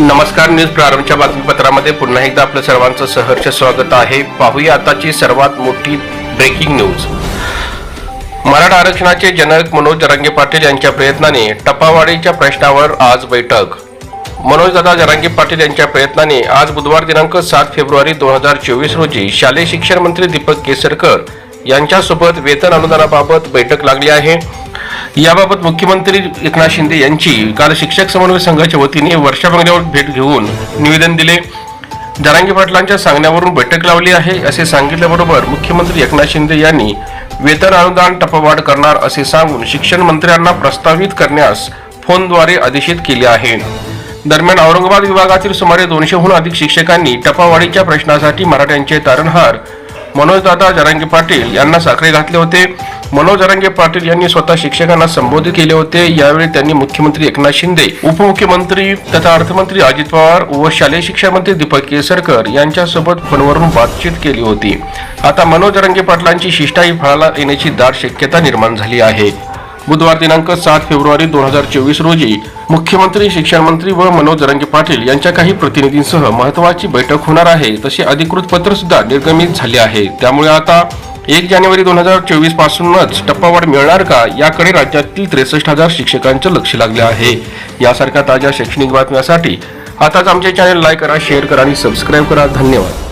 नमस्कार न्यूज प्रारंभच्या बातमीपत्रामध्ये पुन्हा एकदा आपलं सर्वांचं सहर्ष स्वागत आहे. पाहूया आताची सर्वात मोठी ब्रेकिंग न्यूज मराठा आरक्षणाचे जनक मनोज जरांगे पाटील यांच्या प्रयत्नाने टपावाडीच्या प्रश्नावर आज बैठक. मनोजदादा जरांगे पाटील यांच्या प्रयत्नाने आज बुधवार दिनांक सात फेब्रुवारी दोन हजार चोवीस रोजी शालेय शिक्षण मंत्री दीपक केसरकर यांच्यासोबत वेतन अनुदानाबाबत बैठक लागली आहे. याबाबत मुख्यमंत्री एकनाथ शिंदे यांची काल शिक्षक समन्वय संघाच्या वतीने वर्षा बंगल्यावर भेट घेऊन निवेदन दिले. जरांगी पाटलांच्या सांगण्यावरून बैठक लावली आहे असे सांगितल्याबरोबर मुख्यमंत्री एकनाथ शिंदे यांनी वेतन अनुदान टपवाढ करणार असे सांगून शिक्षण मंत्र्यांना प्रस्तावित करण्यास फोनद्वारे आदेशित केले आहे. दरम्यान औरंगाबाद विभागातील सुमारे दोनशेहून अधिक शिक्षकांनी टपावाढीच्या प्रश्नासाठी मराठ्यांचे तारणहार मनोजदादा जरांगे पाटील यांना साखरे घातले होते. मनोज जरांगे पाटील यांनी स्वतः शिक्षकांना संबोधित केले होते. यावेळी त्यांनी मुख्यमंत्री एकनाथ शिंदे उपमुख्यमंत्री तथा अर्थमंत्री अजित पवार व शालेय शिक्षण मंत्री दीपक केसरकर यांच्यासोबत फोनवरून बातचीत केली होती. आता मनोज जरांगे पाटलांची शिष्टाई फळाला येण्याची दाट शक्यता निर्माण झाली आहे. बुधवार दिनांक सात फेब्रुवारी दोन हजार चोवीस रोजी मुख्यमंत्री शिक्षण मंत्री व मनोज जरांगे पाटील यांच्या काही प्रतिनिधींसह महत्वाची बैठक होणार आहे तसे अधिकृत पत्र सुद्धा निर्गमित झाले आहे. त्यामुळे आता एक जानेवारी दोन हजार चोवीस पासूनच टप्पावाढ मिळणार का याकडे राज्यातील त्रेसष्ट हजार शिक्षकांचं लक्ष लागले आहे. यासारख्या ताज्या शैक्षणिक बातम्यासाठी आताच आमचे चॅनल लाईक करा शेअर करा आणि सबस्क्राईब करा. धन्यवाद.